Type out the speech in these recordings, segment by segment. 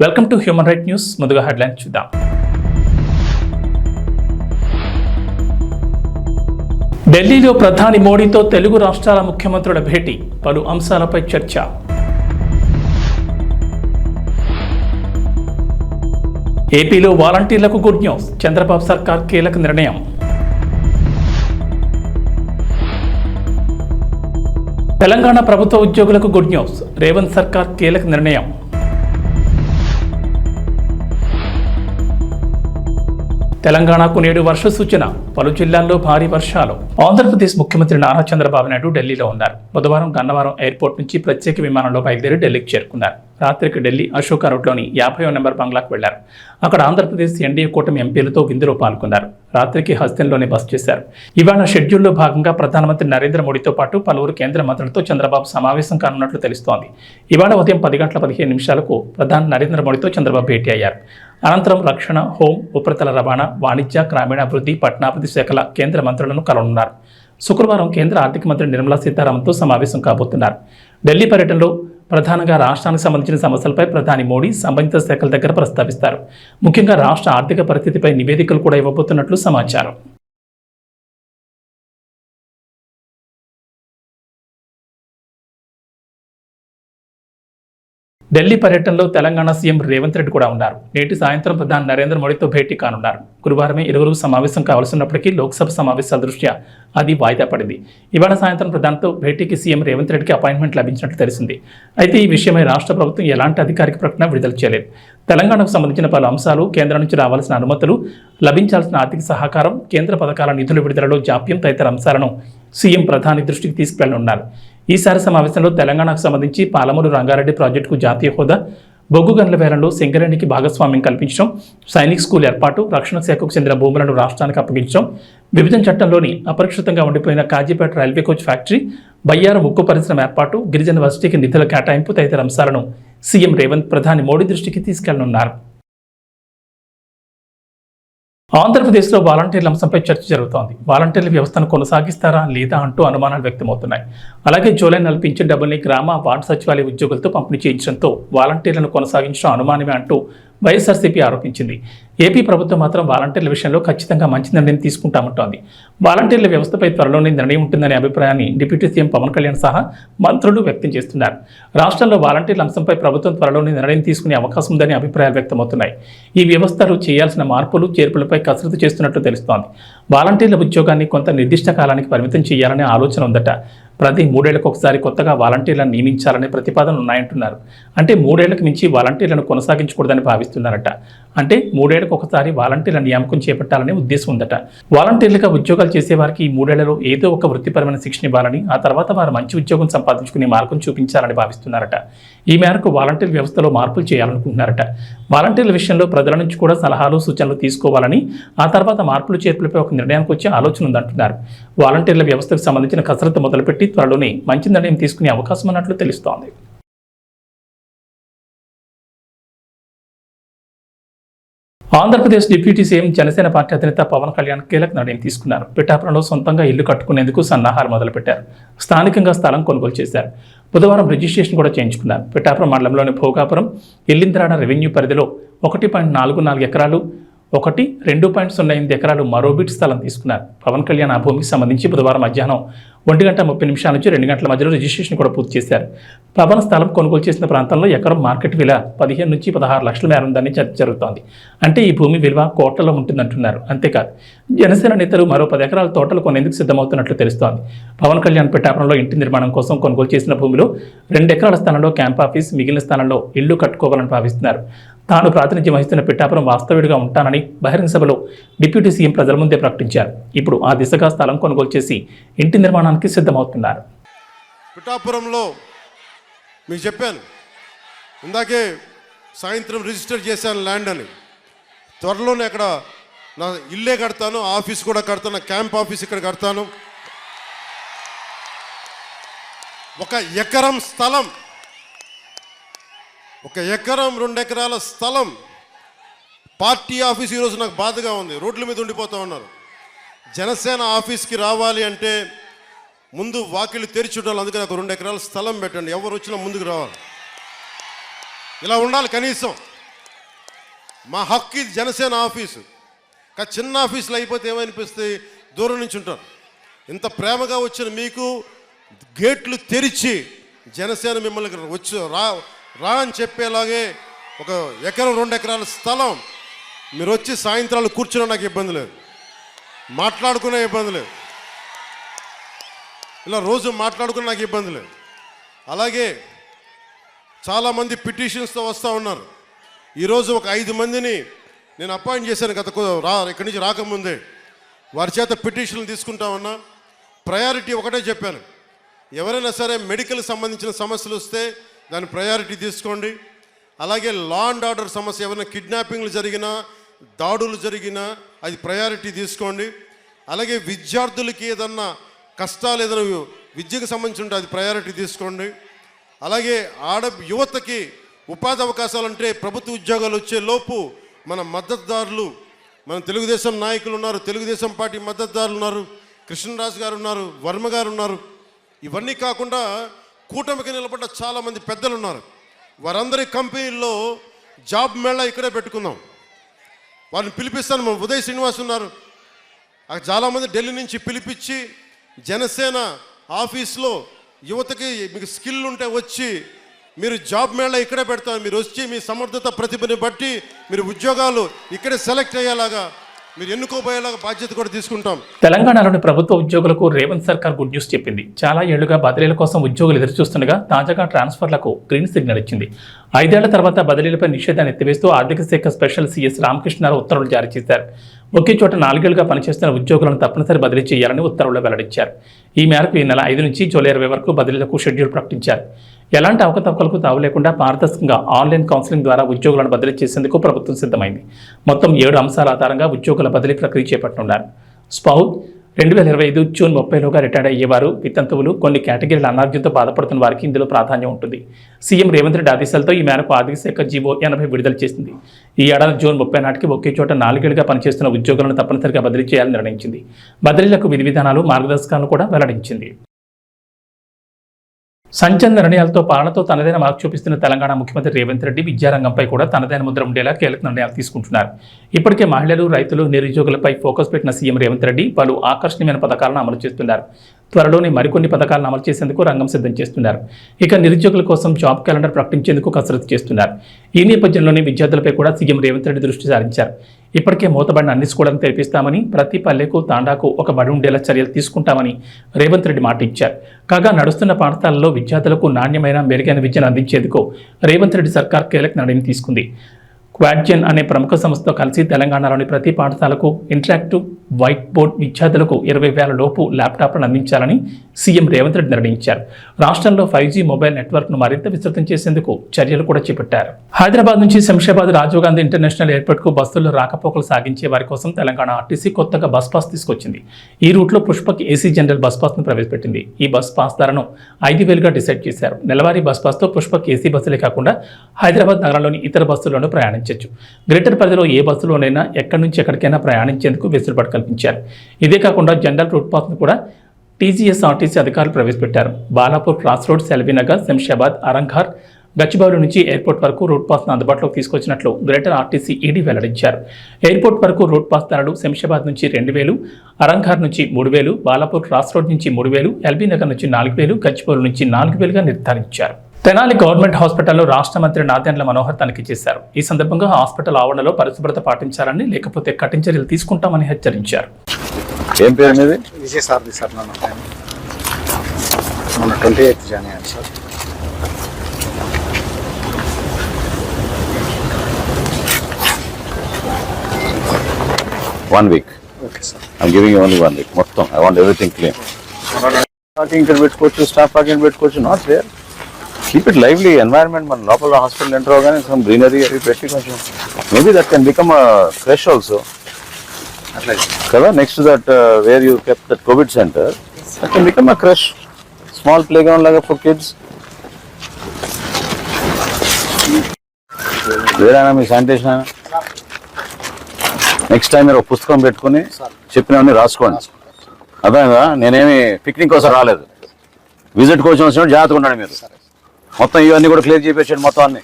Welcome to human right news ముందుగా headline చూద్దాం. ఢిల్లీలో ప్రధాని మోడీతో తెలుగు రాష్ట్రాల ముఖ్యమంత్రుల భేటీ. పలు అంశాలపై చర్చ. ఏపీలో వాలంటీర్లకు గుడ్ న్యూస్. చంద్రబాబు సర్కార్ కీలక నిర్ణయం. తెలంగాణ ప్రభుత్వ ఉద్యోగులకు గుడ్ న్యూస్. రేవంత్ సర్కార్ కీలక నిర్ణయం. తెలంగాణకు నేడు వర్ష సూచన. పలు జిల్లాల్లో భారీ వర్షాలు. ఆంధ్రప్రదేశ్ ముఖ్యమంత్రి నారా చంద్రబాబు నాయుడు ఢిల్లీలో ఉన్నారు. బుధవారం గన్నవరం ఎయిర్పోర్ట్ నుంచి ప్రత్యేక విమానంలో బయలుదేరి ఢిల్లీకి చేరుకున్నారు. రాత్రికి ఢిల్లీ అశోక రోడ్లోని యాభై నెంబర్ బంగ్లాకు వెళ్ళారు. అక్కడ ఆంధ్రప్రదేశ్ ఎన్డీఏ కూటమి ఎంపీలతో విందులో పాల్గొన్నారు. రాత్రికి హస్తంలోనే బస చేశారు. ఇవాళ షెడ్యూల్లో భాగంగా ప్రధానమంత్రి నరేంద్ర మోడీతో పాటు పలువురు కేంద్ర మంత్రులతో చంద్రబాబు సమావేశం కానున్నట్లు తెలుస్తోంది. ఇవాళ ఉదయం పది గంటల పదిహేను నిమిషాలకు ప్రధాని నరేంద్ర మోడీతో చంద్రబాబు భేటీ అయ్యారు. అనంతరం రక్షణ హోం ఉపరితల రవాణా వాణిజ్య గ్రామీణాభివృద్ధి పట్టణాభివృద్ధి శాఖల కేంద్ర మంత్రులను కలవనున్నారు. శుక్రవారం కేంద్ర ఆర్థిక మంత్రి నిర్మలా సీతారామన్తో సమావేశం కాబోతున్నారు. ఢిల్లీ పర్యటనలో ప్రధానంగా రాష్ట్రానికి సంబంధించిన సమస్యలపై ప్రధాని మోడీ సంబంధిత శాఖల దగ్గర ప్రస్తావిస్తారు. ముఖ్యంగా రాష్ట్ర ఆర్థిక పరిస్థితిపై నివేదికలు కూడా ఇవ్వబోతున్నట్లు సమాచారం. ఢిల్లీ పర్యటనలో తెలంగాణ సీఎం రేవంత్ రెడ్డి కూడా ఉన్నారు. నేటి సాయంత్రం ప్రధాని నరేంద్ర మోడీతో భేటీ కానున్నారు. గురువారమే ఇరువురు సమావేశం కావాల్సినప్పటికీ లోక్సభ సమావేశాల దృష్ట్యా అది వాయిదా పడింది. ఇవాళ సాయంత్రం ప్రధానితో భేటీకి సీఎం రేవంత్ రెడ్డికి అపాయింట్మెంట్ లభించినట్లు తెలిసింది. అయితే ఈ విషయమై రాష్ట్ర ప్రభుత్వం ఎలాంటి అధికారిక ప్రకటన విడుదల చేయలేదు. తెలంగాణకు సంబంధించిన పలు అంశాలు కేంద్రం నుంచి రావాల్సిన అనుమతులు లభించాల్సిన ఆర్థిక సహకారం కేంద్ర పథకాల నిధుల విడుదలలో జాప్యం తదితర అంశాలను సీఎం ప్రధాని దృష్టికి తీసుకెళ్ళనున్నారు. ఈసారి సమావేశంలో తెలంగాణకు సంబంధించి పాలమూరు రంగారెడ్డి ప్రాజెక్టుకు జాతీయ హోదా బొగ్గు గనుల వేలంలో సింగరేణికి భాగస్వామ్యం కల్పించడం సైనిక్ స్కూల్ ఏర్పాటు రక్షణ శాఖకు చెందిన భూములను రాష్ట్రానికి అప్పగించడం విభజన చట్టంలోని అపరిక్షితంగా ఉండిపోయిన Kazipet railway coach factory Bayyaram ఉక్కు పరిశ్రమ ఏర్పాటు గిరిజన వర్సిటీకి నిధుల కేటాయింపు తదితర అంశాలను సీఎం రేవంత్ ప్రధాని మోడీ దృష్టికి తీసుకెళ్ళనున్నారు. ఆంధ్రప్రదేశ్లో వాలంటీర్ల అంశంపై చర్చ జరుగుతోంది. వాలంటీర్ల వ్యవస్థను కొనసాగిస్తారా లేదా అంటూ అనుమానాలు వ్యక్తమవుతున్నాయి. అలాగే జూలై నలిపించే డబ్బుల్ని గ్రామ వార్డు సచివాలయ ఉద్యోగులతో పంపిణీ చేయించడంతో వాలంటీర్లను కొనసాగించడం అనుమానమే అంటూ వైఎస్ఆర్సీపీ ఆరోపించింది. ఏపీ ప్రభుత్వం మాత్రం వాలంటీర్ల విషయంలో ఖచ్చితంగా మంచి నిర్ణయం తీసుకుంటామంటోంది. వాలంటీర్ల వ్యవస్థపై త్వరలోనే నిర్ణయం ఉంటుందనే అభిప్రాయాన్ని డిప్యూటీ సీఎం పవన్ కళ్యాణ్ సహా మంత్రులు వ్యక్తం చేస్తున్నారు. రాష్ట్రంలో వాలంటీర్ల అంశంపై ప్రభుత్వం త్వరలోనే నిర్ణయం తీసుకునే అవకాశం ఉందని అభిప్రాయాలు వ్యక్తమవుతున్నాయి. ఈ వ్యవస్థలు చేయాల్సిన మార్పులు చేర్పులపై కసరత్తు చేస్తున్నట్లు తెలుస్తోంది. వాలంటీర్ల ఉద్యోగాన్ని కొంత నిర్దిష్ట కాలానికి పరిమితం చేయాలనే ఆలోచన ఉందట. ప్రతి మూడేళ్ళకు ఒకసారి కొత్తగా వాలంటీర్లను నియమించాలనే ప్రతిపాదనలు ఉన్నాయంటున్నారు. అంటే మూడేళ్ళకు మించి వాలంటీర్లను కొనసాగించకూడదని భావిస్తున్నారట. అంటే మూడేళ్ళకు ఒకసారి వాలంటీర్ల నియామకం చేపట్టాలనే ఉద్దేశం ఉందట. వాలంటీర్లుగా ఉద్యోగాలు చేసేవారికి ఈ మూడేళ్ళలో ఏదో ఒక వృత్తిపరమైన శిక్షణ ఇవ్వాలని ఆ తర్వాత వారు మంచి ఉద్యోగం సంపాదించుకునే మార్గం చూపించాలని భావిస్తున్నారట. ఈ మేరకు వాలంటీర్ వ్యవస్థలో మార్పులు చేయాలనుకుంటున్నారట. వాలంటీర్ల విషయంలో ప్రజల నుంచి కూడా సలహాలు సూచనలు తీసుకోవాలని ఆ తర్వాత మార్పులు చేర్పులపై ఒక నిర్ణయానికి వచ్చే ఆలోచన ఉందంటున్నారు. వాలంటీర్ల వ్యవస్థకు సంబంధించిన కసరత్తు మొదలుపెట్టి త్వరలోనే మంచి నిర్ణయం తీసుకునే అవకాశం ఉన్నట్లు తెలుస్తోంది. Andhra Pradesh deputy CM Janasena party అధినేత పవన్ కళ్యాణ్ కీలక నిర్ణయం తీసుకున్నారు. పిఠాపురంలో సొంతంగా ఇల్లు కట్టుకునేందుకు సన్నాహాలు మొదలుపెట్టారు. స్థానికంగా స్థలం కొనుగోలు చేశారు. బుధవారం రిజిస్ట్రేషన్ కూడా చేయించుకున్నారు. పిఠాపురం మండలంలోని భోగాపురం ఇల్లింద్రాడ రెవెన్యూ పరిధిలో ఒకటి పాయింట్ నాలుగు నాలుగు ఎకరాలు ఒకటి రెండు పాయింట్ సున్నా ఎనిమిది ఎకరాలు మరో బిట్ స్థలం తీసుకున్నారు. పవన్ కళ్యాణ్ ఆ భూమికి సంబంధించి బుధవారం మధ్యాహ్నం ఒంటి గంట ముప్పై నిమిషాల నుంచి రెండు గంటల మధ్యలో రిజిస్ట్రేషన్ కూడా పూర్తి చేశారు. పవన్ స్థలం కొనుగోలు చేసిన ప్రాంతంలో ఎకరం మార్కెట్ విలువ పదిహేను నుంచి పదహారు లక్షల మేర ఉందని చర్చ జరుగుతోంది. అంటే ఈ భూమి విలువ కోట్లలో ఉంటుందంటున్నారు. అంతేకాదు జనసేన నేతలు మరో పది ఎకరాల తోటలు కొనేందుకు సిద్ధమవుతున్నట్లు తెలుస్తోంది. పవన్ కళ్యాణ్ పిఠాపురంలో ఇంటి నిర్మాణం కోసం కొనుగోలు చేసిన భూమిలో రెండు ఎకరాల స్థలంలో క్యాంప్ ఆఫీస్ మిగిలిన స్థలంలో ఇల్లు కట్టుకోవాలని భావిస్తున్నారు. తాను ప్రాతినిధ్యం వహిస్తున్న పిఠాపురం వాస్తవ్యుడిగా ఉంటానని బహిరంగ సభలో డిప్యూటీ సీఎం ప్రజల ముందే ప్రకటించారు. ఇప్పుడు ఆ దిశగా స్థలం కొనుగోలు చేసి ఇంటి నిర్మాణానికి సిద్ధమవుతున్నారు. పిఠాపురంలో మీకు చెప్పాను. ఇందాకే సాయంత్రం రిజిస్టర్ చేశాను ల్యాండ్ అని. త్వరలోనే అక్కడ నా ఇల్లే కడతాను ఆఫీస్ కూడా కడతాను క్యాంప్ ఆఫీస్ ఇక్కడ కడతాను. ఒక ఎకరం స్థలం ఒక ఎకరం రెండు ఎకరాల స్థలం. పార్టీ ఆఫీస్ ఈరోజు నాకు బాధగా ఉంది. రోడ్ల మీద ఉండిపోతూ ఉన్నారు. జనసేన ఆఫీస్కి రావాలి అంటే ముందు వాకిళ్ళు తెరిచి ఉండాలి. అందుకని నాకు రెండు ఎకరాల స్థలం పెట్టండి. ఎవరు వచ్చినా ముందుకు రావాలి. ఇలా ఉండాలి కనీసం. మా హక్కు ఇది జనసేన ఆఫీసు. కానీ చిన్న ఆఫీసులో అయిపోతే ఏమనిపిస్తే దూరం నుంచి ఉంటారు. ఇంత ప్రేమగా వచ్చిన మీకు గేట్లు తెరిచి జనసేన మిమ్మల్ని వచ్చి రా రా అని చెప్పేలాగే ఒక ఎకరం రెండు ఎకరాల స్థలం. మీరు వచ్చి సాయంత్రాలు కూర్చున్నా నాకు ఇబ్బంది లేదు. మాట్లాడుకునే ఇబ్బంది లేదు. ఇలా రోజు మాట్లాడుకున్న నాకు ఇబ్బంది లేదు. అలాగే చాలామంది పిటిషన్స్తో వస్తూ ఉన్నారు. ఈరోజు ఒక ఐదు మందిని నేను అపాయింట్ చేశాను గత రా ఇక్కడి నుంచి రాకముందే. వారి చేత పిటిషన్లు తీసుకుంటా ఉన్నా. ప్రయారిటీ ఒకటే చెప్పాను. ఎవరైనా సరే మెడికల్ సంబంధించిన సమస్యలు వస్తే దాని ప్రయారిటీ తీసుకోండి. అలాగే లా అండ్ ఆర్డర్ సమస్య ఏమైనా కిడ్నాపింగ్లు జరిగినా దాడులు జరిగినా అది ప్రయారిటీ తీసుకోండి. అలాగే విద్యార్థులకి ఏదన్నా కష్టాలు ఏదైనా విద్యకు సంబంధించి ఉంటే అది ప్రయారిటీ తీసుకోండి. అలాగే ఆడ యువతకి ఉపాధి అవకాశాలు అంటే ప్రభుత్వ ఉద్యోగాలు వచ్చే లోపు మన మద్దతుదారులు మన తెలుగుదేశం నాయకులు ఉన్నారు తెలుగుదేశం పార్టీ మద్దతుదారులు ఉన్నారు కృష్ణరాజు గారు ఉన్నారు వర్మ గారు ఉన్నారు. ఇవన్నీ కాకుండా కూటమికి నిలబడ్డ చాలామంది పెద్దలు ఉన్నారు వారందరి కంపెనీల్లో జాబ్ మేళా ఇక్కడే పెట్టుకుందాం. వారిని పిలిపిస్తాను. మన ఉదయ్ శ్రీనివాస్ ఉన్నారు. చాలామంది ఢిల్లీ నుంచి పిలిపించి జనసేన ఆఫీస్లో యువతకి మీకు స్కిల్ ఉంటే వచ్చి మీరు జాబ్ మేళ ఇక్కడే పెడతారు. మీరు వచ్చి మీ సమర్థత ప్రతిభని బట్టి మీరు ఉద్యోగాలు ఇక్కడే సెలెక్ట్ అయ్యేలాగా మీరు ఎన్నుకోబోయేలాగా బాధ్యత కూడా తీసుకుంటాం. తెలంగాణలోని ప్రభుత్వ ఉద్యోగులకు రేవంత్ సర్కార్ గుడ్ న్యూస్ చెప్పింది. చాలా ఏళ్ళుగా బదిలీల కోసం ఉద్యోగులు ఎదురుచూస్తుండగా తాజాగా ట్రాన్స్ఫర్లకు గ్రీన్ సిగ్నల్ ఇచ్చింది. ఐదేళ్ళ తర్వాత బదిలీలపై నిషేధాన్ని ఎత్తివేస్తూ ఆర్థిక శాఖ స్పెషల్ సీఎస్ రామకృష్ణారావు ఉత్తర్వులు జారీ చేశారు. ఒకే చోట నాలుగేళ్ళుగా పనిచేస్తున్న ఉద్యోగులను తప్పనిసరి బదిలీ చేయాలని ఉత్తర్వులు వెల్లడించారు. ఈ మేరకు ఈ నెల ఐదు నుంచి జూలై ఇరవై వరకు బదిలీలకు షెడ్యూల్ ప్రకటించారు. ఎలాంటి అవకతవకలకు తావు లేకుండా పారదర్శకంగా ఆన్లైన్ కౌన్సిలింగ్ ద్వారా ఉద్యోగులను బదిలీ చేసేందుకు ప్రభుత్వం సిద్ధమైంది. మొత్తం ఏడు అంశాల ఆధారంగా ఉద్యోగుల బదిలీ ప్రక్రియ చేపట్టనున్నారు. స్పౌత్ రెండు వేల ఇరవై ఐదు జూన్ ముప్పైలోగా రిటైర్డ్ అయ్యేవారు వితంతువులు కొన్ని కేటగిరీల అనారోగ్యంతో బాధపడుతున్న వారికి ఇందులో ప్రాధాన్యం ఉంటుంది. సీఎం రేవంత్ రెడ్డి ఆదేశాలతో ఈ మేరకు ఆర్థిక శాఖ జీవో ఎనభై విడుదల చేసింది. ఈ ఏడాది జూన్ ముప్పై నాటికి ఒకే చోట నాలుగేళ్ళుగా పనిచేస్తున్న ఉద్యోగులను తప్పనిసరిగా బదిలీ చేయాలని నిర్ణయించింది. బదిలీలకు విధి విధానాలు మార్గదర్శకాలను కూడా వెల్లడించింది. సంచలన నిర్ణయాలతో పాలనతో తనదైన మార్పు చూపిస్తున్న తెలంగాణ ముఖ్యమంత్రి రేవంత్ రెడ్డి విద్యారంగంపై కూడా తనదైన ముద్ర ఉండేలా కీలక నిర్ణయాలు తీసుకుంటున్నారు. ఇప్పటికే మహిళలు రైతులు నిరుద్యోగులపై ఫోకస్ పెట్టిన సీఎం రేవంత్ రెడ్డి పలు ఆకర్షణీయమైన పథకాలను అమలు చేస్తున్నారు. త్వరలోనే మరికొన్ని పథకాలను అమలు చేసేందుకు రంగం సిద్ధం చేస్తున్నారు. ఇక నిరుద్యోగుల కోసం జాబ్ క్యాలెండర్ ప్రకటించేందుకు కసరత్తు చేస్తున్నారు. ఈ నేపథ్యంలోనే విద్యార్థులపై కూడా సీఎం రేవంత్ రెడ్డి దృష్టి సారించారు. ఇప్పటికే మూతబడిన అన్ని స్కూళ్ళను తెరిపిస్తామని ప్రతి పల్లెకు తాండాకు ఒక బడి ఉండేలా చర్యలు తీసుకుంటామని రేవంత్ రెడ్డి మాట ఇచ్చారు. కాగా నడుస్తున్న పాఠశాలలో విద్యార్థులకు నాణ్యమైన మెరుగైన విద్యను అందించేందుకు రేవంత్ రెడ్డి సర్కార్ కీలక నిర్ణయం తీసుకుంది. క్వాడ్జెన్ అనే ప్రముఖ సంస్థతో కలిసి తెలంగాణలోని ప్రతి పాఠశాలకు ఇంటరాక్టివ్ వైట్ బోర్డ్ విద్యార్థులకు ఇరవై వేల లోపు ల్యాప్టాప్లను అందించాలని సీఎం రేవంత్ రెడ్డి నిర్ణయించారు. రాష్ట్రంలో ఫైవ్ జీ మొబైల్ నెట్వర్క్ను మరింత విస్తృతం చేసేందుకు చర్యలు కూడా చేపట్టారు. హైదరాబాద్ నుంచి శంషాబాద్ రాజీవ్ గాంధీ ఇంటర్నేషనల్ ఎయిర్పోర్ట్కు బస్సుల్లో రాకపోకలు సాగించే వారి కోసం తెలంగాణ ఆర్టీసీ కొత్తగా బస్ పాస్ తీసుకొచ్చింది. ఈ రూట్లో పుష్పక్ ఏసీ జనరల్ బస్ పాస్ను ప్రవేశపెట్టింది. ఈ బస్ పాస్ ధరను ఐదు వేలుగా డిసైడ్ చేశారు. నెలవారీ బస్ పాస్తో పుష్పక్ ఏసీ బస్సులే కాకుండా హైదరాబాద్ నగరంలోని ఇతర బస్సుల్లోనూ ప్రయాణించవచ్చు గ్రేటర్ పరిధిలో ఏ బస్సులోనైనా ఎక్కడి నుంచి ఎక్కడికైనా ప్రయాణించేందుకు వెసులుబాటు కల్పించారు. ఇదే కాకుండా జనరల్ రూట్ పాస్ను కూడా టీజీఎస్ ఆర్టీసీ అధికారులు ప్రవేశపెట్టారు. బాలాపూర్ క్రాస్ రోడ్ సెల్వీనగర్ శంషాబాద్ అరంఘార్ గచ్చిబౌలి నుంచి ఎయిర్పోర్ట్ వరకు రూట్ పాస్ను అందుబాటులోకి తీసుకొచ్చినట్లు గ్రేటర్ ఆర్టీసీ ఈడీ వెల్లడించారు. ఎయిర్పోర్ట్ వరకు రూట్ పాస్ ధరలు శంషాబాద్ నుంచి రెండు వేలు అరంఘార్ నుంచి మూడు వేలు బాలాపూర్ క్రాస్ రోడ్ నుంచి మూడు వేలు ఎల్బీ నగర్ నుంచి నాలుగు వేలు గచ్చిబౌలి నుంచి నాలుగు వేలుగా నిర్ధారించారు. తెనాలి గవర్నమెంట్ హాస్పిటల్లో రాష్ట్ర మంత్రి నాదెండ్ల మనోహర్ తనిఖీ చేశారు. ఈ సందర్భంగా హాస్పిటల్ ఆవరణలో పరిశుభ్రత పాటించాలని లేకపోతే కఠిన చర్యలు తీసుకుంటామని హెచ్చరించారు. ఏం పేరు మీది విజయ్ సార్ది సార్ నన్ను టైం మన ట్వంటీ ఎయిత్ జాయిన్ అయ్యాను sir one week okay sir I'm giving only one week మొత్తం. I want everything clean parking ఇక్కడ పెట్టుకోవచ్చు స్టాఫ్ పార్కింగ్ పెట్టుకోవచ్చు not where keep it lively environment మన లోపల హాస్పిటల్ ఎంటర్ అవగానే సమ్ గ్రీనరీ అవి పెట్టి కొంచెం maybe that can become creche also కదా next that where you kept that Covid center that can become a creche small play ground లాగా for kids వేరేనా మీ శానిటేషన్ నెక్స్ట్ టైం మీరు ఒక పుస్తకం పెట్టుకుని చెప్పినవన్నీ రాసుకోండి. అర్థమైందా? నేనేమి పిక్నిక్ కోసం రాలేదు. విజిట్ కోసం వచ్చినప్పుడు జాగ్రత్తగా ఉండండి మీరు. మొత్తం ఇవన్నీ కూడా క్లియర్ చేయించండి మొత్తం అన్ని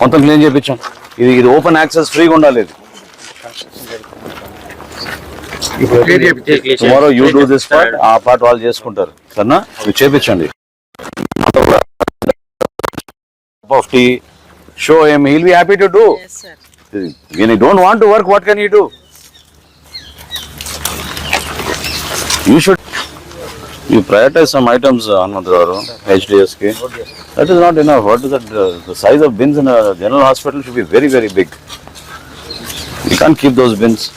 మొత్తం క్లీన్ చేయించాం ఇది ఇది ఓపెన్ యాక్సెస్ ఫ్రీగా ఉండాలి ఇది. Tomorrow you do this part ఆ పార్ట్ వాళ్ళు చేసుకుంటారు. సరేనా? ఇవి చేపించండి. టీ షో ఏం heal be happy to do Yes, sir. when you don't want to work what can you items uh, Anandagaru, HDS ki that is not enough what is that uh, the size of bins in a general hospital should be very very big you can't keep those bins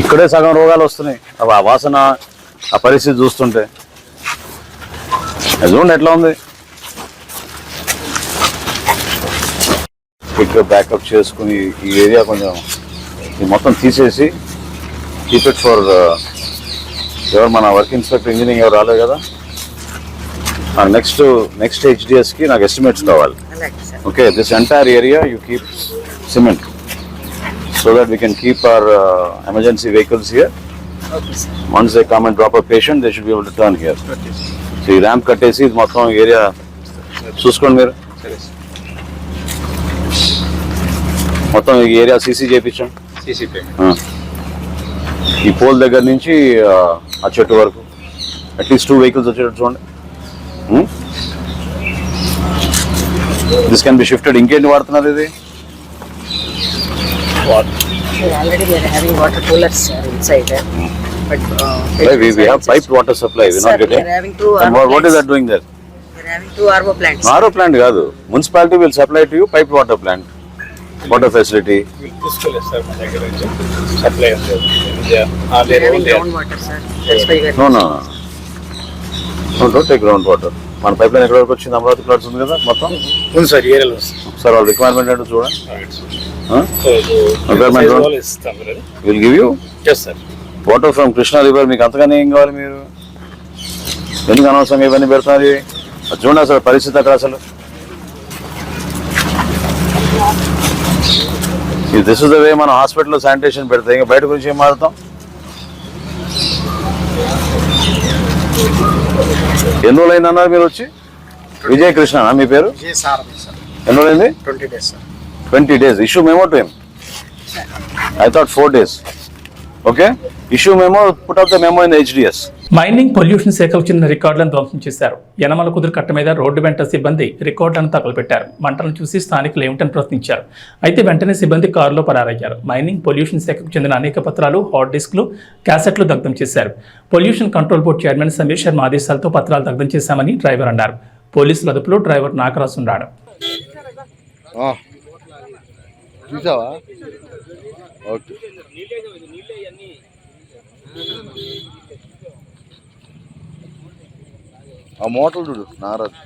ఇక్కడే సగం రోగాలు వస్తున్నాయి ఆ వాసన ఆ పరిస్థితి చూస్తుంటే చూడండి ఎట్లా ఉంది క్విక్ బ్యాకప్ చేసుకుని ఈ ఏరియా కొంచెం ఇది మొత్తం తీసేసి కీప్ ఇట్ ఫర్ ఎవరు మన వర్క్ ఇన్స్పెక్టర్ ఇంజనీరింగ్ ఎవరు రాలేదు కదా? నెక్స్ట్ నెక్స్ట్ హెచ్డిఎస్కి నాకు ఎస్టిమేట్స్ కావాలి. Okay this entire area you keep cement so that we can keep our emergency vehicles here okay sir once they come and drop a patient they should be able to turn here so ఈ ramp కట్టేసి ఇది మొత్తం area చూసుకోండి మీరు. మొత్తం ఈ area CC చేయించాం. ఈ పోల్ దగ్గర నుంచి ఆ, చెట్టు వరకు. అట్లీస్ట్ టూ వెహికల్స్ వచ్చేటట్టు చూడండి. దిస్ కెన్ బి షిఫ్టెడ్ ఇంకేంటి వాడుతున్నారు ఇది? Water coolers inside but we, we have piped water supply we're not getting having two and what, what is RO that doing there? We are having two RO plants RO plant కాదు. Municipality will supply to you pipe water plant water facility. Sir ground water sir take ground మన pipeline ఎక్కడ వరకు వచ్చింది? Amaravati plots ఉంది కదా మొత్తం? ఉంది sir ఏరియాలో సార్. వాళ్ళ రిక్వైర్మెంట్ ఏంటో చూడండి. Will give you sir water from Krishna river మీకు అంతగానే ఏం కావాలి మీరు? ఎందుకు అనవసరంగా ఇవన్నీ పెడుతున్నారు? చూడండి అసలు పరిస్థితి అక్కడ అసలు. దిస్ ఇస్ ద వే మనం హాస్పిటల్లో శానిటేషన్ పెడతాం ఇంకా బయట గురించి ఏం మారుతాం? ఎన్ని రోజులైంది అన్నారు మీరు వచ్చి? విజయ్ కృష్ణ మీ పేరు? ఎన్ని రోజులైంది? Twenty days sir. Twenty days. Issue memo to I thought four days okay issue memo put off the memo in HDS mining pollution సేకరించిన చెందిన రికార్డులను ధ్వంసం చేశారు. యనమల కుదురు కట్ట మీద రోడ్డు వెంట సిబ్బంది రికార్డులను తగలపెట్టారు మంటలను చూసి స్థానికులు ఏమిటని ప్రశ్నించారు. అయితే వెంటనే సిబ్బంది కారులో పరారయ్యారు. మైనింగ్ పొల్యూషన్ శాఖకు చెందిన అనేక పత్రాలు హార్డ్ డిస్క్లు క్యాసెట్లు దగ్ధం చేశారు. Pollution control board chairman Sameer Sharma ఆదేశాలతో పత్రాలు దగ్ధం చేశామని డ్రైవర్ అన్నారు. పోలీసుల అదుపులో డ్రైవర్ నాగరాజు ఉన్నాడు చూసావా? ఓకే. ఆ మోటార్ చూడు నారాజు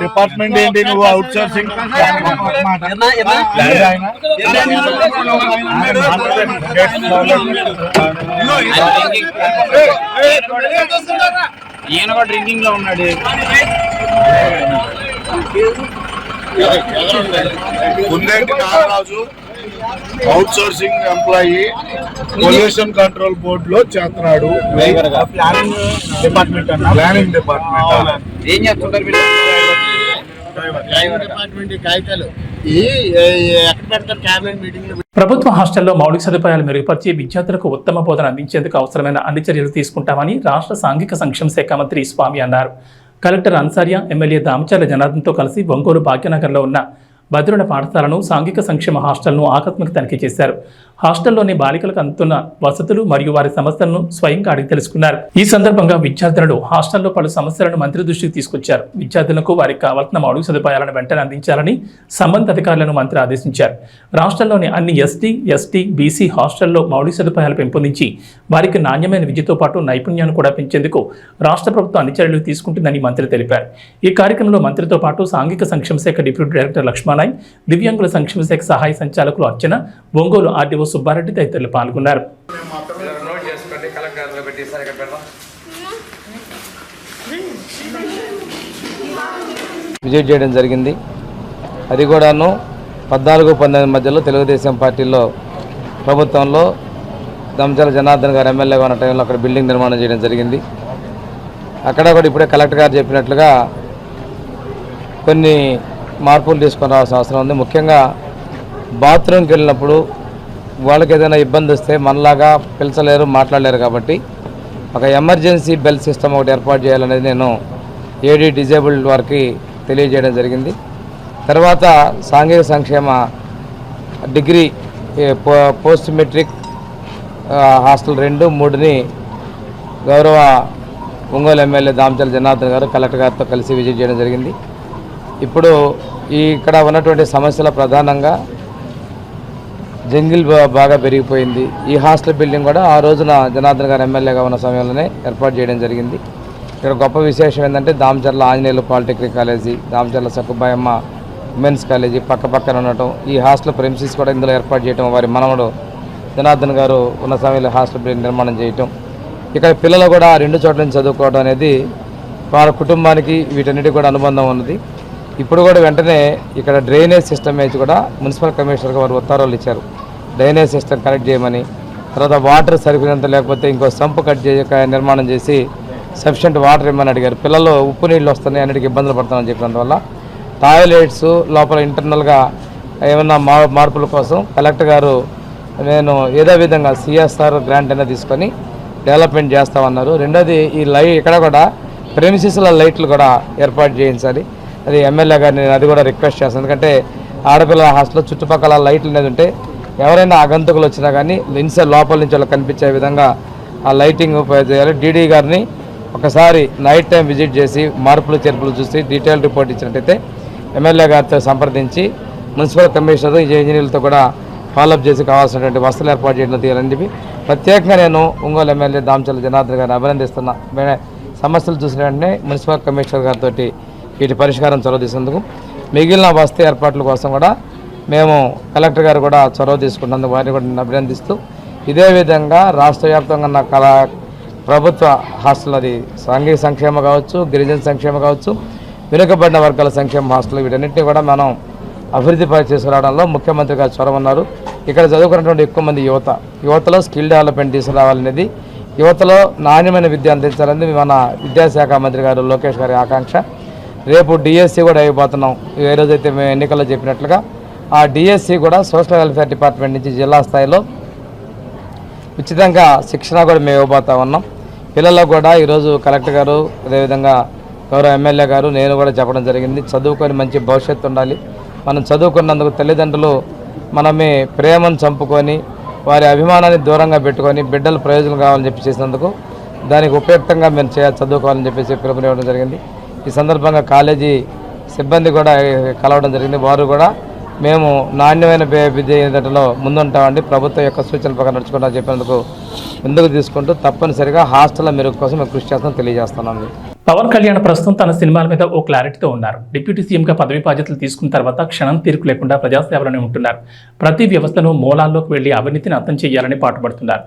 డిపార్ట్మెంట్ ఏంటి నువ్వు అవుట్ సోర్సింగ్ ఈయన కూడా డ్రింకింగ్లో ఉన్నాడు. Kundeti Nagaraju outsourcing employee pollution control board లో చేస్తున్నాడు. ప్లానింగ్ డిపార్ట్మెంట్ అన్న? ప్లానింగ్ డిపార్ట్మెంట్ ఏం చేస్తుంటారు మీరు? డిపార్ట్మెంట్ కాగితాలు. ఎక్కడ పెడతారు క్యాబినెట్ మీటింగ్లో? ప్రభుత్వ హాస్టల్లో మౌలిక సదుపాయాలు మెరుగుపరిచి విద్యార్థులకు ఉత్తమ బోధన అందించేందుకు అవసరమైన అన్ని చర్యలు తీసుకుంటామని రాష్ట్ర సాంఘిక సంక్షేమ శాఖ మంత్రి స్వామి అన్నారు. కలెక్టర్ అన్సారియా ఎమ్మెల్యే దామచాల జనార్దన్తో కలిసి ఒంగోలు భాగ్యనగర్లో ఉన్న భద్రుల పాఠశాలను సాంఘిక సంక్షేమ హాస్టల్ను ఆకస్మిక తనిఖీ చేశారు. హాస్టల్లోని బాలికలకు అందుతున్న వసతులు మరియు వారి సమస్యలను స్వయంగా అడిగి తెలుసుకున్నారు. ఈ సందర్భంగా విద్యార్థులు హాస్టల్లో పలు సమస్యలను మంత్రి దృష్టికి తీసుకొచ్చారు. విద్యార్థులకు వారికి కావాల్సిన మౌలిక సదుపాయాలను వెంటనే అందించాలని సంబంధిత అధికారులను మంత్రి ఆదేశించారు. రాష్ట్రంలోని అన్ని ఎస్టీ ఎస్టీ బీసీ హాస్టల్లో మౌలిక సదుపాయాలు పెంపొందించి వారికి నాణ్యమైన విద్యతో పాటు నైపుణ్యాన్ని కూడా పెంచేందుకు రాష్ట్ర ప్రభుత్వం అన్ని చర్యలు తీసుకుంటుందని మంత్రి తెలిపారు. ఈ కార్యక్రమంలో మంత్రితో పాటు సాంఘిక సంక్షేమ శాఖ డిప్యూటీ డైరెక్టర్ లక్ష్మణాయ్ దివ్యాంగుల సంక్షేమ శాఖ సహాయ సంచాలకులు అర్చన ఒంగోలు ఆర్డీఓ సుబ్బారెడ్డి తదితరులు పాల్గొన్నారు. విజిట్ చేయడం జరిగింది. అది కూడాను పద్నాలుగు పంతొమ్మిది మధ్యలో తెలుగుదేశం పార్టీలో ప్రభుత్వంలో దంచాల జనార్దన్ గారు ఎమ్మెల్యేగా ఉన్న టైంలో అక్కడ బిల్డింగ్ నిర్మాణం చేయడం జరిగింది. అక్కడ కూడా ఇప్పుడే కలెక్టర్ గారు చెప్పినట్లుగా కొన్ని మార్పులు తీసుకొని రావాల్సిన అవసరం ఉంది. ముఖ్యంగా బాత్రూమ్కి వెళ్ళినప్పుడు వాళ్ళకి ఏదైనా ఇబ్బంది వస్తే మనలాగా పిలిచలేరు మాట్లాడలేరు కాబట్టి ఒక ఎమర్జెన్సీ బెల్ సిస్టమ్ ఒకటి ఏర్పాటు చేయాలనేది నేను ఏడీ డిజేబుల్డ్ వారికి తెలియజేయడం జరిగింది. తర్వాత సాంఘిక సంక్షేమ డిగ్రీ పో- పోస్ట్ మెట్రిక్ హాస్టల్ రెండు మూడుని గౌరవ ఒంగోలు ఎమ్మెల్యే దామచల జనార్దన్ గారు కలెక్టర్ గారితో కలిసి విజిట్ చేయడం జరిగింది. ఇప్పుడు ఈ ఇక్కడ ఉన్నటువంటి సమస్యల ప్రధానంగా జంగిల్ బాగా పెరిగిపోయింది. ఈ హాస్టల్ బిల్డింగ్ కూడా ఆ రోజున జనార్దన్ గారు ఎమ్మెల్యేగా ఉన్న సమయంలోనే ఏర్పాటు చేయడం జరిగింది. ఇక్కడ గొప్ప విశేషం ఏంటంటే Damacharla Anjaneyulu polytechnic college Damacharla Sakkubayamma women's college పక్క పక్కన ఉండటం ఈ హాస్టల్ ప్రెమిసిస్ కూడా ఇందులో ఏర్పాటు చేయటం వారి మనవడు జనార్దన్ గారు ఉన్న సమయంలో హాస్టల్ బిల్డింగ్ నిర్మాణం చేయటం. ఇక్కడ పిల్లలు కూడా రెండు చోట్ల నుంచి చదువుకోవడం అనేది వాళ్ళ కుటుంబానికి వీటన్నిటి కూడా అనుబంధం ఉన్నది. ఇప్పుడు కూడా వెంటనే ఇక్కడ డ్రైనేజ్ సిస్టమ్ అయితే కూడా మున్సిపల్ కమిషనర్ వారు ఉత్తర్వులు ఇచ్చారు. డ్రైనేజ్ సిస్టమ్ కనెక్ట్ చేయమని తర్వాత వాటర్ సరిపోయినంత లేకపోతే ఇంకో సంపు కట్ చేయ నిర్మాణం చేసి సఫిషియంట్ వాటర్ ఇమ్మని అడిగారు. పిల్లలు ఉప్పు నీళ్ళు వస్తున్నాయి అన్నిటికీ ఇబ్బందులు పడుతున్నామని చెప్పినందువల్ల టాయిలెట్స్ లోపల ఇంటర్నల్గా ఏమైనా మా మార్పుల కోసం కలెక్టర్ గారు నేను ఏదో విధంగా సిఎస్ఆర్ గ్రాంట్ అయినా తీసుకొని డెవలప్మెంట్ చేస్తామన్నారు. రెండోది ఈ లై ఇక్కడ కూడా ప్రెమిసిస్ల లైట్లు కూడా ఏర్పాటు చేయించాలి. అది ఎమ్మెల్యే గారిని నేను అది కూడా రిక్వెస్ట్ చేస్తాను ఎందుకంటే ఆడపిల్లల హాస్టల్ చుట్టుపక్కల లైట్లు అనేది ఉంటే ఎవరైనా ఆగంతుకులు వచ్చినా కానీ లెన్స్ లోపల నుంచి వాళ్ళకి కనిపించే విధంగా ఆ లైటింగ్ ఉపయోగ చేయాలి. డీడీ గారిని ఒకసారి నైట్ టైం విజిట్ చేసి మార్పులు చేర్పులు చూసి డీటెయిల్ రిపోర్ట్ ఇచ్చినట్టయితే ఎమ్మెల్యే గారితో సంప్రదించి మున్సిపల్ కమిషనర్ ఇంజనీర్లతో కూడా ఫాలోఅప్ చేసి కావాల్సినటువంటి వసతులు ఏర్పాటు చేయడం తీయాలని చెప్పి ప్రత్యేకంగా నేను ఒంగోలు ఎమ్మెల్యే దామచల జనార్దన్ గారిని అభినందిస్తున్నా. సమస్యలు చూసిన వెంటనే మున్సిపల్ కమిషనర్ గారితో వీటి పరిష్కారం చొరవ తీసినందుకు మిగిలిన వసతి ఏర్పాట్ల కోసం కూడా మేము కలెక్టర్ గారు కూడా చొరవ తీసుకున్నందుకు వారిని కూడా అభినందిస్తూ ఇదే విధంగా రాష్ట్ర వ్యాప్తంగా ఉన్న కళా ప్రభుత్వ హాస్టల్ అది సాంఘిక సంక్షేమ కావచ్చు గిరిజన సంక్షేమ కావచ్చు వెనుకబడిన వర్గాల సంక్షేమ హాస్టల్ వీటన్నింటినీ కూడా మనం అభివృద్ధి పరి తీసుకురావడంలో ముఖ్యమంత్రి గారు చొరవ ఉన్నారు. ఇక్కడ చదువుకున్నటువంటి ఎక్కువ మంది యువత యువతలో స్కిల్ డెవలప్మెంట్ తీసుకురావాలనేది యువతలో నాణ్యమైన విద్య అందించాలనేది మన విద్యాశాఖ మంత్రి గారు లోకేష్ గారి ఆకాంక్ష. రేపు డిఎస్సి కూడా అయిపోతున్నాం. ఏ రోజైతే మేము ఎన్నికల్లో చెప్పినట్లుగా ఆ డిఎస్సి కూడా సోషల్ వెల్ఫేర్ డిపార్ట్మెంట్ నుంచి జిల్లా స్థాయిలో ఉచితంగా శిక్షణ కూడా మేము ఇవ్వబోతా ఉన్నాం. పిల్లలకు కూడా ఈరోజు కలెక్టర్ గారు అదేవిధంగా గౌరవ ఎమ్మెల్యే గారు నేను కూడా చెప్పడం జరిగింది. చదువుకొని మంచి భవిష్యత్తు ఉండాలి. మనం చదువుకున్నందుకు తల్లిదండ్రులు మనమే ప్రేమను చంపుకొని వారి అభిమానాన్ని దూరంగా పెట్టుకొని బిడ్డలు ప్రయోజనం కావాలని చెప్పి చేసినందుకు దానికి ఉపయుక్తంగా మేము చేయాలి చదువుకోవాలని చెప్పేసి పిలుపునివ్వడం జరిగింది. ఈ సందర్భంగా కాలేజీ సిబ్బంది కూడా కలవడం జరిగింది. వారు కూడా మేము నాణ్యమైన విద్యలో విద్య ఏదటలో ముందుంటామండి. ప్రభుత్వం యొక్క సూచనల ప్రకారం నడుచుకుంటామని చెప్పినందుకు ముందుకు తీసుకుంటూ తప్పనిసరిగా హాస్టల్ మెరుగు కోసం మేము కృషి చేస్తామని తెలియజేస్తున్నాను పవన్ కళ్యాణ్ ప్రస్తుతం తన సినిమాల మీద ఓ క్లారిటీతో ఉన్నారు. డిప్యూటీ సీఎంగా పదవి బాధ్యతలు తీసుకున్న తర్వాత క్షణం తీరుకు లేకుండా ప్రజాసేవలోనే ఉంటున్నారు. ప్రతి వ్యవస్థను మూలాల్లోకి వెళ్ళి అవినీతిని అర్థం చేయాలని పాటుపడుతున్నారు.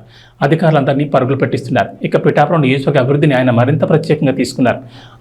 అధికారులందరినీ పరుగులు పెట్టిస్తున్నారు. ఇక పిఠాపురం నియోజకవర్గ అభివృద్ధిని ఆయన మరింత ప్రత్యేకంగా తీసుకున్నారు.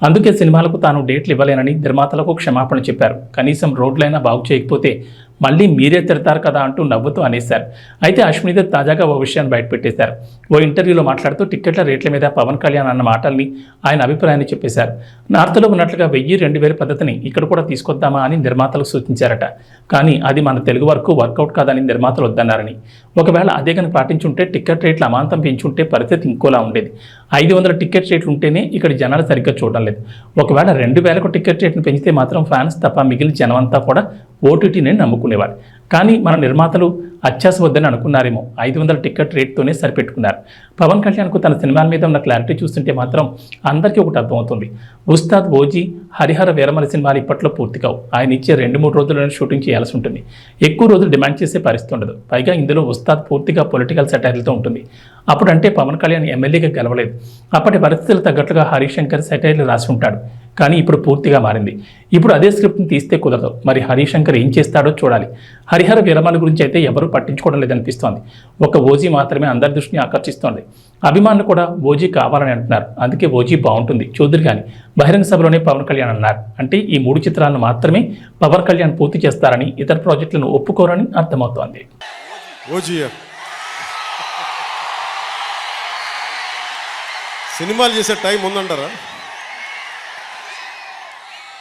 అందుకే సినిమాలకు తాను డేట్లు ఇవ్వలేనని నిర్మాతలకు క్షమాపణ చెప్పారు. కనీసం రోడ్లైనా బాగు చేయకపోతే మళ్ళీ మీరే తిడతారు కదా అంటూ నవ్వుతూ అనేశారు. అయితే అశ్వినిదేవ్ తాజాగా ఓ విషయాన్ని బయటపెట్టేశారు ఓ ఇంటర్వ్యూలో మాట్లాడుతూ టిక్కెట్ల రేట్ల మీద పవన్ కళ్యాణ్ అన్న మాటల్ని ఆయన అభిప్రాయాన్ని చెప్పేశారు. నార్త్లో ఉన్నట్లుగా వెయ్యి రెండు వేల పద్ధతిని ఇక్కడ కూడా తీసుకొద్దామా అని నిర్మాతలకు సూచించారట. కానీ అది మన తెలుగు వరకు వర్కౌట్ కాదని నిర్మాతలు వద్దన్నారని. ఒకవేళ అదే కనుక పాటించుంటే టికెట్ రేట్లు అమాంతం పెంచుంటే పరిస్థితి ఇంకోలా ఉండేది. ఐదు వందల టికెట్ రేట్లు ఉంటేనే ఇక్కడ జనాలు సరిగ్గా చూడడం లేదు. ఒకవేళ రెండు వేలకు టికెట్ రేట్ను పెంచితే మాత్రం ఫ్యాన్స్ తప్ప మిగిలిన జనమంతా కూడా ఓటీటీని నమ్ముకునేవారు. కానీ మన నిర్మాతలు అత్యాస వద్దని అనుకున్నారేమో. ఐదు వందల టికెట్ రేట్తోనే సరిపెట్టుకున్నారు. పవన్ కళ్యాణ్కు తన సినిమాల మీద ఉన్న క్లారిటీ చూస్తుంటే మాత్రం అందరికీ ఒకటి అర్థమవుతుంది. ఉస్తాద్ ఓజీ హరిహర వీరమల సినిమాలు ఇప్పట్లో పూర్తి కావు ఆయన ఇచ్చే రెండు మూడు రోజుల్లోనే షూటింగ్ చేయాల్సి ఉంటుంది. ఎక్కువ రోజులు డిమాండ్ చేసే పరిస్థితి ఉండదు. పైగా ఇందులో ఉస్తాద్ పూర్తిగా పొలిటికల్ సెటైర్లతో ఉంటుంది. అప్పుడంటే పవన్ కళ్యాణ్ ఎమ్మెల్యేగా గెలవలేదు. అప్పటి పరిస్థితులు తగ్గట్లుగా హరిశంకర్ సెటైర్లు రాసి ఉంటాడు కానీ ఇప్పుడు పూర్తిగా మారింది. ఇప్పుడు అదే స్క్రిప్ట్ని తీస్తే కుదరదు. మరి హరిశంకర్ ఏం చేస్తాడో చూడాలి. హరిహర విరమణ గురించి అయితే ఎవరూ పట్టించుకోవడం లేదనిపిస్తోంది. ఒక ఓజీ మాత్రమే అందరి దృష్టిని ఆకర్షిస్తోంది. అభిమానులు కూడా ఓజీ కావాలని అంటున్నారు. అందుకే ఓజీ బాగుంటుంది. చూద్దరు కానీ బహిరంగ సభలోనే పవన్ కళ్యాణ్ అన్నారు. అంటే ఈ మూడు చిత్రాలను మాత్రమే పవన్ కళ్యాణ్ పూర్తి చేస్తారని ఇతర ప్రాజెక్టులను ఒప్పుకోరని అర్థమవుతోంది. సినిమాలు చేసే టైం ఉందంటారా?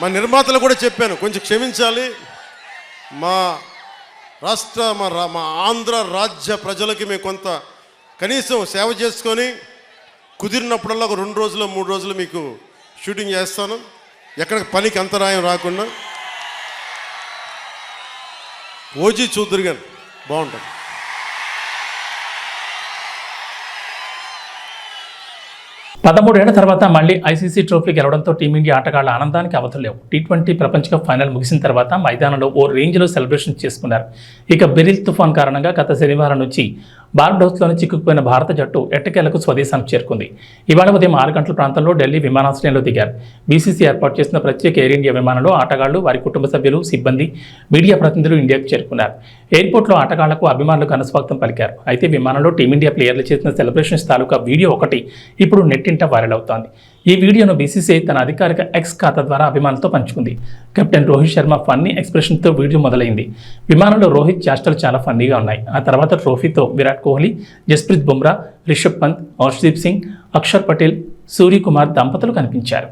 మా నిర్మాతలు కూడా చెప్పాను కొంచెం క్షమించాలి. మా రాష్ట్ర మా రా మా ఆంధ్ర రాజ్య ప్రజలకి మేము కొంత కనీసం సేవ చేసుకొని కుదిరినప్పుడల్లా ఒక రెండు రోజులు మూడు రోజులు మీకు షూటింగ్ చేస్తాను. ఎక్కడ పనికి అంతరాయం రాకుండా. ఓజీ చూద్దరు కానీ బాగుంటుంది పదమూడేళ్ళ తర్వాత మళ్ళీ ఐసీసీ ట్రోఫీ గెలవడంతో టీమిండియా ఆటగాళ్ళ ఆనందానికి అవతలేవు టీ ట్వంటీ ప్రపంచ కప్ ఫైనల్ ముగిసిన తర్వాత మైదానంలో ఓ రేంజ్లో సెలబ్రేషన్ చేసుకున్నారు. ఇక బెరిల్ తుఫాన్ కారణంగా గత శనివారం నుంచి బార్బడోస్లోనే చిక్కుకుపోయిన భారత జట్టు ఎట్టకేలకు స్వదేశానికి చేరుకుంది. ఇవాళ ఉదయం ఆరు గంటల ప్రాంతంలో ఢిల్లీ విమానాశ్రయంలో దిగారు. బీసీసీ ఏర్పాటు చేసిన ప్రత్యేక ఎయిర్ ఇండియా విమానంలో ఆటగాళ్ళు వారి కుటుంబ సభ్యులు సిబ్బంది మీడియా ప్రతినిధులు ఇండియాకు చేరుకున్నారు. ఎయిర్పోర్ట్లో ఆటగాళ్ళకు అభిమానులు ఘనస్వాగతం పలికారు. అయితే విమానంలో టీమిండియా ప్లేయర్లు చేసిన సెలబ్రేషన్స్ తాలూకా వీడియో ఒకటి ఇప్పుడు నెట్టింట వైరల్ అవుతోంది. ఈ వీడియోను బీసీసీఐ తన అధికారిక ఎక్స్ ఖాతా ద్వారా అభిమానులతో పంచుకుంది. కెప్టెన్ రోహిత్ శర్మ ఫన్నీ ఎక్స్ప్రెషన్తో వీడియో మొదలైంది. విమానంలో రోహిత్ చేష్టలు చాలా ఫన్నీగా ఉన్నాయి. ఆ తర్వాత ట్రోఫీతో విరాట్ కోహ్లీ జస్ప్రీత్ బుమ్రా రిషబ్ పంత్ హర్షదీప్ సింగ్ అక్షర్ పటేల్ సూర్యకుమార్ దంపతులు కనిపించారు.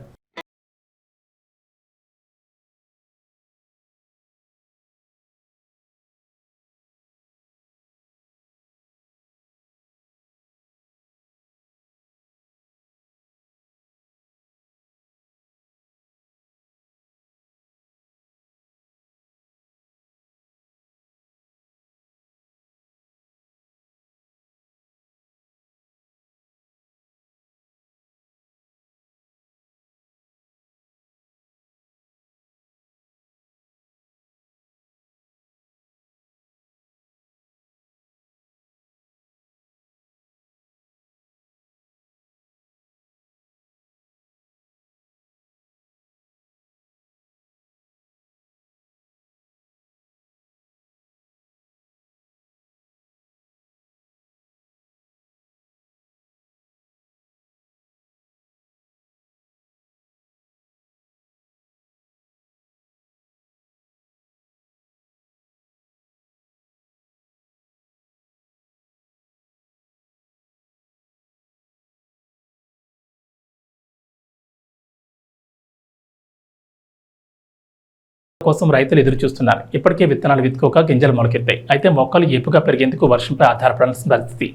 కోసం రైతులు ఎదురు చూస్తున్నారు. ఇప్పటికే విత్తనాలు విత్తుకోక గింజలు మొలకెత్తాయి. అయితే మొక్కలు ఏపుగా పెరిగేందుకు వర్షంపై ఆధారపడాల్సిన పరిస్థితి.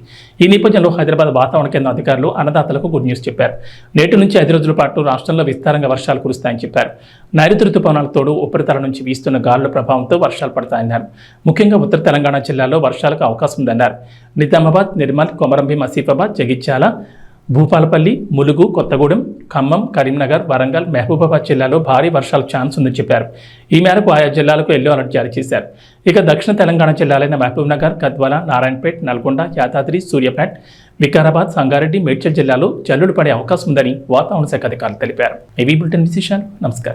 ఈ నేపథ్యంలో హైదరాబాద్ వాతావరణ కేంద్రం అధికారులు అన్నదాతలకు గుడ్ న్యూస్ చెప్పారు. నేటి నుంచి ఐదు రోజుల పాటు రాష్ట్రంలో విస్తారంగా వర్షాలు కురుస్తాయని చెప్పారు. నైరుతి ఋతుపవనాల తోడు ఉపరితల నుంచి వీస్తున్న గాలుల ప్రభావంతో వర్షాలు పడతాయన్నారు. ముఖ్యంగా ఉత్తర తెలంగాణ జిల్లాలో వర్షాలకు అవకాశం ఉందన్నారు. నిజామాబాద్ నిర్మల్ కొమరంభీం ఆసిఫాబాద్ జగిత్యాల భూపాలపల్లి ములుగు కొత్తగూడెం ఖమ్మం కరీంనగర్ వరంగల్ మహబూబాబాద్ జిల్లాలో భారీ వర్షాల ఛాన్స్ ఉందని చెప్పారు. ఈ మేరకు ఆయా జిల్లాలకు ఎల్లో అలర్ట్ జారీ చేశారు. ఇక దక్షిణ తెలంగాణ జిల్లాలైన మహబూబ్నగర్ గద్వాల నారాయణపేట్ నల్గొండ యాదాద్రి సూర్యాపేట్ వికారాబాద్ సంగారెడ్డి మేడ్చల్ జిల్లాలో జల్లులు పడే అవకాశం ఉందని వాతావరణ శాఖ అధికారులు తెలిపారు. ఏవీ బులెటిన్ విశేషాలు. నమస్కారం.